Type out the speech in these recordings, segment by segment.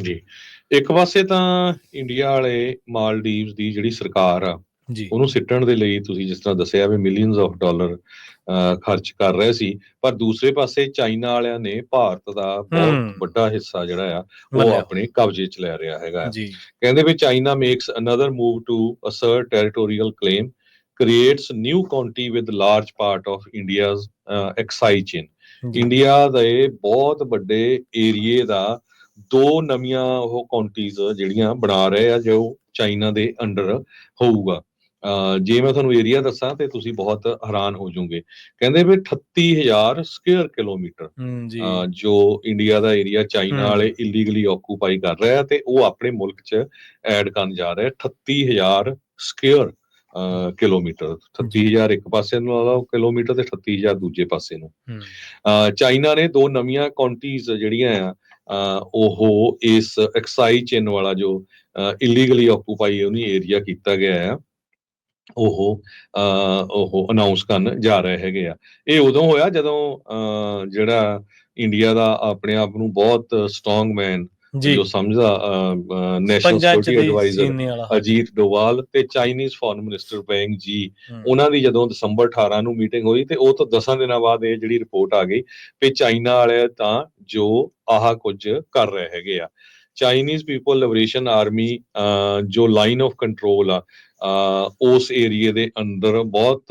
ਜੀ। ਇੱਕ ਪਾਸੇ ਤਾਂ ਇੰਡੀਆ ਵਾਲੇ ਮਾਲਦੀਵਸ ਦੀ ਜਿਹੜੀ ਸਰਕਾਰ ਆ ਜੀ। ਉਹਨੂੰ ਸਿੱਟਣ ਦੇ ਲਈ ਤੁਸੀਂ ਜਿਸ ਤਰ੍ਹਾਂ ਦੱਸਿਆ ਵੀ ਮਿਲੀਅਨਸ ਆਫ ਡਾਲਰ ਖਰਚ ਕਰ ਰਹੇ ਸੀ ਪਰ ਦੂਸਰੇ ਪਾਸੇ ਚਾਈਨਾ ਵਾਲਿਆਂ ਨੇ ਭਾਰਤ ਦਾ ਬਹੁਤ। ਵੱਡਾ ਹਿੱਸਾ ਜਿਹੜਾ ਆ ਉਹ। ਆਪਣੇ ਕਬਜ਼ੇ 'ਚ ਲੈ ਰਿਹਾ ਹੈਗਾ। ਜੀ। ਕਹਿੰਦੇ ਵੀ China makes another move to assert territorial claim creates new county with large part of India's Aksai Chin ਜੀ। ਇੰਡੀਆ ਦੇ ਬਹੁਤ ਵੱਡੇ ਏਰੀਏ ਦਾ ਦੋ ਨਵੀਆਂ ਉਹ ਕਾਉਂਟੀਜ਼ ਜਿਹੜੀਆਂ ਬਣਾ ਰਹੇ ਆ ਜੋ ਚਾਈਨਾ ਦੇ ਅੰਡਰ ਹੋਊਗਾ। ਜੇ ਮੈਂ ਤੁਹਾਨੂੰ ਏਰੀਆ ਦੱਸਾਂ ਤੇ ਤੁਸੀਂ ਬਹੁਤ ਹੈਰਾਨ ਹੋ ਜਾਓਗੇ। ਕਹਿੰਦੇ ਵੀ 38000 ਸਕੁਅਰ ਕਿਲੋਮੀਟਰ ਜੀ। ਇੰਡੀਆ ਦਾ ਏਰੀਆ ਚਾਈਨਾ। ਵਾਲੇ ਇਲੀਗਲੀ ਆਕੂਪਾਈ ਕਰ ਰਹੇ ਤੇ ਉਹ ਆਪਣੇ ਮੁਲਕ 'ਚ ਐਡ ਕਰਨ ਜਾ ਰਹੇ ਆ 38000 ਸਕੁਅਰ ਕਿਲੋਮੀਟਰ 38000 ਇੱਕ ਪਾਸੇ ਨੂੰ ਲਾ ਲਓ ਕਿਲੋਮੀਟਰ ਤੇ 38000 ਦੂਜੇ ਪਾਸੇ ਨੂੰ। ਚਾਈਨਾ ਨੇ ਦੋ ਨਵੀਆਂ ਕਾਉਂਟੀਜ਼ ਜਿਹੜੀਆਂ ਆ ਉਹ ਇਸ ਐਕਸਾਈ ਚੇਨ ਵਾਲਾ ਜੋ ਇਲੀਗਲੀ ਆਕੂਪਾਈ ਉਹਨੀ ਏਰੀਆ ਕੀਤਾ ਗਿਆ ਆ, ਉਹ, ਅਹ ਉਹ ਅਨਾਉਂਸ ਕਰਨ ਜਾ ਰਹੇ ਹੈਗੇ ਆ। ਇਹ ਉਦੋਂ ਹੋਇਆ ਜਦੋਂ, ਅਹ ਜਿਹੜਾ ਇੰਡੀਆ ਦਾ ਆਪਣੇ ਆਪ ਨੂੰ ਬਹੁਤ ਸਟਰੋਂਗ ਮੈਨ ਜੀ। ਜੋ ਸਮਝਦਾ national security adviser Ajit Doval ਤੇ ਚਾਈਨੀਜ਼ ਫੋਰਨ ਮਿਨਿਸਟਰ ਬੈਂਗ ਜੀ ਉਹਨਾਂ ਦੀ ਜਦੋਂ ਦਸੰਬਰ 18 ਨੂੰ ਮੀਟਿੰਗ ਹੋਈ ਤੇ ਉਹ ਤੋਂ 10 ਦਿਨਾਂ ਬਾਅਦ ਇਹ ਜਿਹੜੀ ਰਿਪੋਰਟ ਆ ਗਈ ਕਿ ਚਾਈਨਾ ਵਾਲੇ ਤਾਂ ਜੋ ਆਹ ਕੁਝ ਕਰ ਰਹੇ ਹੈਗੇ ਆ। ਚਾਈਨੀਜ਼ ਪੀਪਲ ਲਿਬਰੇਸ਼ਨ ਆਰਮੀ ਜੋ ਲਾਈਨ ਆਫ ਕੰਟਰੋਲ ਆ ਉਸ ਏਰੀਏ ਦੇ ਅੰਦਰ ਬਹੁਤ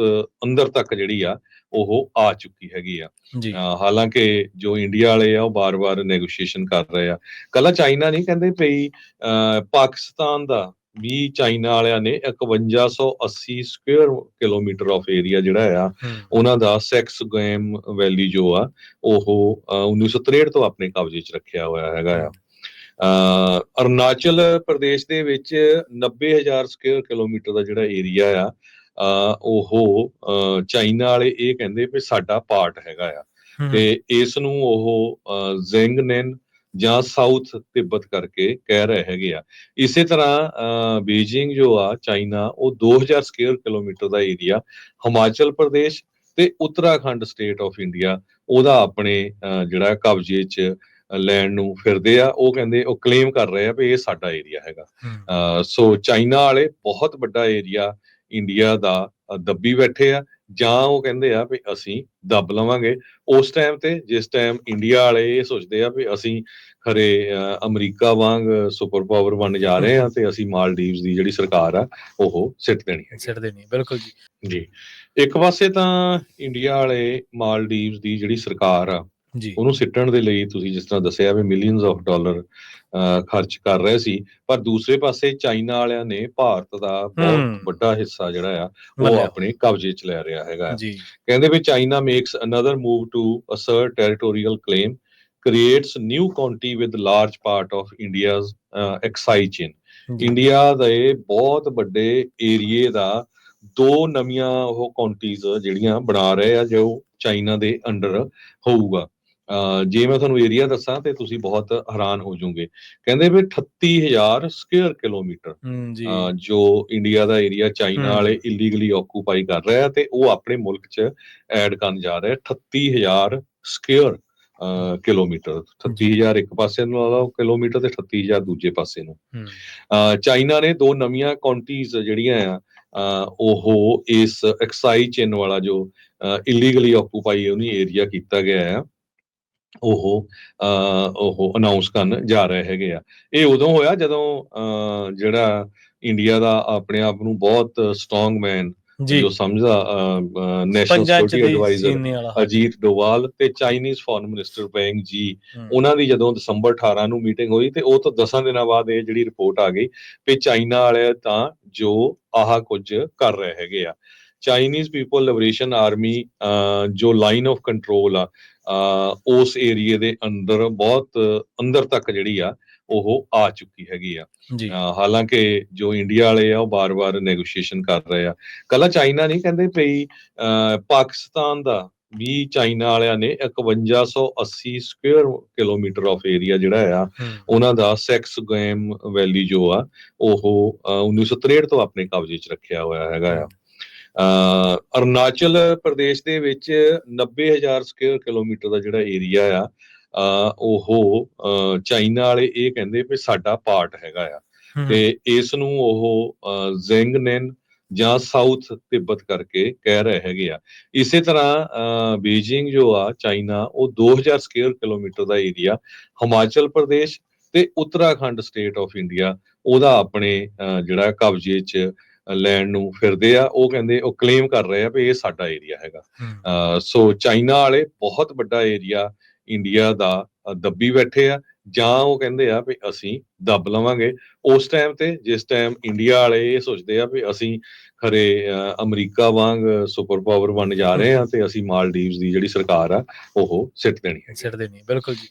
ਅੰਦਰ ਤੱਕ ਜਿਹੜੀ ਆ ਉਹ ਆ ਚੁੱਕੀ ਹੈਗੀ ਆ। ਹਾਲਾਂਕਿ ਜੋ ਇੰਡੀਆ ਵਾਲੇ ਆ ਉਹ ਬਾਰ-ਬਾਰ ਨੈਗੋਸ਼ੀਏਸ਼ਨ ਕਰ ਰਹੇ ਆ। ਕੱਲਾ ਚਾਈਨਾ ਨਹੀਂ ਕਹਿੰਦੇ ਪਈ ਪਾਕਿਸਤਾਨ ਦਾ ਵੀ ਚਾਈਨਾ ਵਾਲਿਆਂ ਨੇ 5180 ਸਕੁਅਰ ਕਿਲੋਮੀਟਰ ਆਫ ਏਰੀਆ ਜਿਹੜਾ ਆ ਉਹਨਾਂ ਦਾ ਸੈਕਸ ਗੇਮ ਵੈਲੀ ਜੋ ਆ ਉਹ ਅਹ 1963 ਤੋਂ ਆਪਣੇ ਕਬਜ਼ੇ 'ਚ ਰੱਖਿਆ ਹੋਇਆ ਹੈਗਾ ਆ। ਅਰੁਣਾਚਲ ਪ੍ਰਦੇਸ਼ ਦੇ ਵਿੱਚ 90000 ਸਕੁਅਰ ਕਿਲੋਮੀਟਰ ਦਾ ਜਿਹੜਾ ਏਰੀਆ ਆ ਉਹ ਚਾਈਨਾ ਵਾਲੇ ਇਹ ਕਹਿੰਦੇ ਵੀ ਸਾਡਾ ਪਾਰਟ ਹੈਗਾ ਆ। ਤੇ ਇਸ ਨੂੰ ਉਹ ਜ਼ੈਂਗਨਨ ਜਾਂ ਸਾਊਥ ਤਿੱਬਤ ਕਰਕੇ ਕਹਿ ਰਹੇ ਹੈਗੇ ਆ। ਇਸੇ ਤਰ੍ਹਾਂ ਬੀਜਿੰਗ ਜੋ ਆ ਚਾਈਨਾ ਉਹ 2000 ਸਕੁਅਰ ਕਿਲੋਮੀਟਰ ਦਾ ਏਰੀਆ ਹਿਮਾਚਲ ਪ੍ਰਦੇਸ਼ ਤੇ ਉੱਤਰਾਖੰਡ ਸਟੇਟ ਆਫ ਇੰਡੀਆ ਉਹਦਾ ਆਪਣੇ ਜਿਹੜਾ ਕਬਜ਼ੇ 'ਚ ਲੈਣ ਨੂੰ ਫਿਰਦੇ ਆ ਉਹ ਕਹਿੰਦੇ ਉਹ ਕਲੇਮ ਕਰ ਰਹੇ ਆ ਵੀ ਇਹ ਸਾਡਾ ਏਰੀਆ ਹੈਗਾ। ਸੋ ਚਾਈਨਾ ਵਾਲੇ ਬਹੁਤ ਵੱਡਾ ਏਰੀਆ ਇੰਡੀਆ ਦਾ ਦੱਬੀ ਬੈਠੇ ਆ ਜਾਂ ਉਹ ਕਹਿੰਦੇ ਆ ਵੀ ਅਸੀਂ ਦੱਬ ਲਵਾਂਗੇ। ਉਸ ਟਾਈਮ ਤੇ ਜਿਸ ਟਾਈਮ ਇੰਡੀਆ ਵਾਲੇ ਇਹ ਸੋਚਦੇ ਆ ਵੀ ਅਸੀਂ ਖਰੇ ਅਮਰੀਕਾ ਵਾਂਗ ਸੁਪਰ ਪਾਵਰ ਬਣ ਜਾ ਰਹੇ ਆ ਤੇ ਅਸੀਂ ਮਾਲਦੀਵਸ ਦੀ ਜਿਹੜੀ ਸਰਕਾਰ ਆ ਉਹ ਸਿੱਟ ਦੇਣੀ ਹੈ ਸਿੱਟ ਦੇਣੀ ਬਿਲਕੁਲ ਜੀ। ਜੀ। ਇੱਕ ਪਾਸੇ ਤਾਂ ਇੰਡੀਆ ਵਾਲੇ ਮਾਲਦੀਵਸ ਦੀ ਜਿਹੜੀ ਸਰਕਾਰ ਆ ਜੀ। ਉਹਨੂੰ ਸਿੱਟਣ ਦੇ ਲਈ ਤੁਸੀਂ ਜਿਸ ਤਰ੍ਹਾਂ ਦੱਸਿਆ ਵੀ ਮਿਲੀਅਨਸ ਆਫ ਡਾਲਰ ਖਰਚ ਕਰ ਰਹੇ ਸੀ ਪਰ ਦੂਸਰੇ ਪਾਸੇ ਚਾਈਨਾ ਵਾਲਿਆਂ ਨੇ ਭਾਰਤ ਦਾ ਬਹੁਤ। ਵੱਡਾ ਹਿੱਸਾ ਜਿਹੜਾ ਆ ਉਹ। ਆਪਣੇ ਕਬਜ਼ੇ 'ਚ ਲੈ ਰਿਹਾ ਹੈਗਾ। ਜੀ। ਕਹਿੰਦੇ ਵੀ China makes another move to assert territorial claim creates new county with large part of India's Aksai Chin ਜੀ। ਇੰਡੀਆ ਦੇ ਬਹੁਤ ਵੱਡੇ ਏਰੀਏ ਦਾ ਦੋ ਨਵੀਆਂ ਉਹ ਕਾਉਂਟੀਜ਼ ਜਿਹੜੀਆਂ ਬਣਾ ਰਹੇ ਆ ਜੋ ਚਾਈਨਾ ਦੇ ਅੰਡਰ ਹੋਊਗਾ। ਜੇ ਮੈਂ ਤੁਹਾਨੂੰ ਏਰੀਆ ਦੱਸਾਂ ਤੇ ਤੁਸੀਂ ਬਹੁਤ ਹੈਰਾਨ ਹੋ ਜਾਓਗੇ। ਕਹਿੰਦੇ ਵੀ 38000 ਸਕੁਅਰ ਕਿਲੋਮੀਟਰ ਜੀ। ਇੰਡੀਆ ਦਾ ਏਰੀਆ ਚਾਈਨਾ। ਵਾਲੇ ਇਲੀਗਲੀ ਆਕੂਪਾਈ ਕਰ ਰਹੇ ਆ ਤੇ ਉਹ ਆਪਣੇ ਮੁਲਕ 'ਚ ਐਡ ਕਰਨ ਜਾ ਰਹੇ ਆ 38000 ਸਕੁਅਰ ਕਿਲੋਮੀਟਰ। 38000 ਇੱਕ ਪਾਸੇ ਨੂੰ ਲਓ ਕਿਲੋਮੀਟਰ ਤੇ 38000 ਦੂਜੇ ਪਾਸੇ ਨੂੰ। ਚਾਈਨਾ ਨੇ ਦੋ ਨਵੀਆਂ ਕਾਉਂਟੀਜ਼ ਜਿਹੜੀਆਂ ਆ ਉਹ ਇਸ ਐਕਸਾਈ ਚੇਨ ਵਾਲਾ ਜੋ ਇਲੀਗਲੀ ਆਕੂਪਾਈ ਉਹਨੀ ਏਰੀਆ ਕੀਤਾ ਗਿਆ ਆ। ਉਹ ਉਹ ਅਨਾਉਂਸ ਕਰਨ ਜਾ ਰਹੇ ਹੈਗੇ ਆ। ਇਹ ਉਦੋਂ ਹੋਇਆ ਜਦੋਂ ਜਿਹੜਾ ਇੰਡੀਆ ਦਾ ਆਪਣੇ ਆਪ ਨੂੰ ਬਹੁਤ ਸਟਰੋਂਗ ਮੈਨ ਜੀ। ਸਮਝਦਾ national security adviser Ajit Doval ਤੇ ਚਾਈਨੀਜ਼ ਫੋਰਨ ਮਿਨਿਸਟਰ ਬੈਂਗ ਜੀ ਉਹਨਾਂ ਦੀ ਜਦੋਂ ਦਸੰਬਰ 18 ਨੂੰ ਮੀਟਿੰਗ ਹੋਈ ਤੇ ਉਹ ਤੋਂ 10 ਦਿਨਾਂ ਬਾਅਦ ਇਹ ਜਿਹੜੀ ਰਿਪੋਰਟ ਆ ਗਈ ਕਿ ਚਾਈਨਾ ਵਾਲੇ ਤਾਂ ਜੋ ਆਹ ਕੁਝ ਕਰ ਰਹੇ ਹੈਗੇ ਆ। ਚਾਈਨੀਜ਼ ਪੀਪਲ ਲਿਬਰੇਸ਼ਨ ਆਰਮੀ ਜੋ ਲਾਈਨ ਆਫ ਕੰਟਰੋਲ ਆ ਉਸ ਏਰੀਏ ਦੇ ਅੰਦਰ ਬਹੁਤ ਅੰਦਰ ਤੱਕ ਜਿਹੜੀ ਆ ਉਹ ਆ ਚੁੱਕੀ ਹੈਗੀ ਆ। ਹਾਲਾਂਕਿ ਜੋ ਇੰਡੀਆ ਵਾਲੇ ਆ ਉਹ ਬਾਰ-ਬਾਰ ਨੈਗੋਸ਼ੀਏਸ਼ਨ ਕਰ ਰਹੇ ਆ। ਕੱਲਾ ਚਾਈਨਾ ਨਹੀਂ ਕਹਿੰਦੇ ਪਈ ਪਾਕਿਸਤਾਨ ਦਾ ਵੀ ਚਾਈਨਾ ਵਾਲਿਆਂ ਨੇ 5180 ਸਕੁਅਰ ਕਿਲੋਮੀਟਰ ਆਫ ਏਰੀਆ ਜਿਹੜਾ ਆ ਉਹਨਾਂ ਦਾ ਸੈਕਸ ਗੇਮ ਵੈਲੀ ਜੋ ਆ ਉਹ ਅਹ 1963 ਤੋਂ ਆਪਣੇ ਕਬਜ਼ੇ 'ਚ ਰੱਖਿਆ ਹੋਇਆ ਹੈਗਾ ਆ। ਅਹ ਅਰੁਣਾਚਲ ਪ੍ਰਦੇਸ਼ ਦੇ ਵਿੱਚ 90000 ਸਕੁਅਰ ਕਿਲੋਮੀਟਰ ਦਾ ਜਿਹੜਾ ਏਰੀਆ ਆ ਉਹ ਚਾਈਨਾ ਵਾਲੇ ਇਹ ਕਹਿੰਦੇ ਵੀ ਸਾਡਾ ਪਾਰਟ ਹੈਗਾ ਆ। ਤੇ ਇਸ ਨੂੰ ਉਹ ਜ਼ੈਂਗਨੈਨ ਜਾਂ ਸਾਊਥ ਤਿੱਬਤ ਕਰਕੇ ਕਹਿ ਰਹੇ ਹੈਗੇ ਆ। ਇਸੇ ਤਰ੍ਹਾਂ ਬੀਜਿੰਗ ਜੋ ਆ ਚਾਈਨਾ ਉਹ 2000 ਸਕੁਅਰ ਕਿਲੋਮੀਟਰ ਦਾ ਏਰੀਆ ਹਿਮਾਚਲ ਪ੍ਰਦੇਸ਼ ਤੇ ਉੱਤਰਾਖੰਡ ਸਟੇਟ ਆਫ ਇੰਡੀਆ ਉਹਦਾ ਆਪਣੇ ਜਿਹੜਾ ਕਬਜ਼ੇ 'ਚ ਲੈਂਡ ਨੂੰ ਫਿਰਦੇ ਆ ਉਹ ਕਹਿੰਦੇ ਉਹ ਕਲੇਮ ਕਰ ਰਹੇ ਆ ਵੀ ਇਹ ਸਾਡਾ ਏਰੀਆ ਹੈਗਾ। ਸੋ ਚਾਈਨਾ ਵਾਲੇ ਬਹੁਤ ਵੱਡਾ ਏਰੀਆ ਇੰਡੀਆ ਦਾ ਦੱਬੀ ਬੈਠੇ ਆ ਜਾਂ ਉਹ ਕਹਿੰਦੇ ਆ ਵੀ ਅਸੀਂ ਦੱਬ ਲਵਾਂਗੇ। ਉਸ ਟਾਈਮ ਤੇ ਜਿਸ ਟਾਈਮ ਇੰਡੀਆ ਵਾਲੇ ਇਹ ਸੋਚਦੇ ਆ ਵੀ ਅਸੀਂ ਖਰੇ ਅਮਰੀਕਾ ਵਾਂਗ ਸੁਪਰ ਪਾਵਰ ਬਣ ਜਾ ਰਹੇ ਆ ਤੇ ਅਸੀਂ ਮਾਲਦੀਵਸ ਦੀ ਜਿਹੜੀ ਸਰਕਾਰ ਆ ਉਹ ਸਿੱਟ ਦੇਣੀ ਹੈ ਸਿੱਟਦੇ ਨਹੀਂ ਬਿਲਕੁਲ ਜੀ।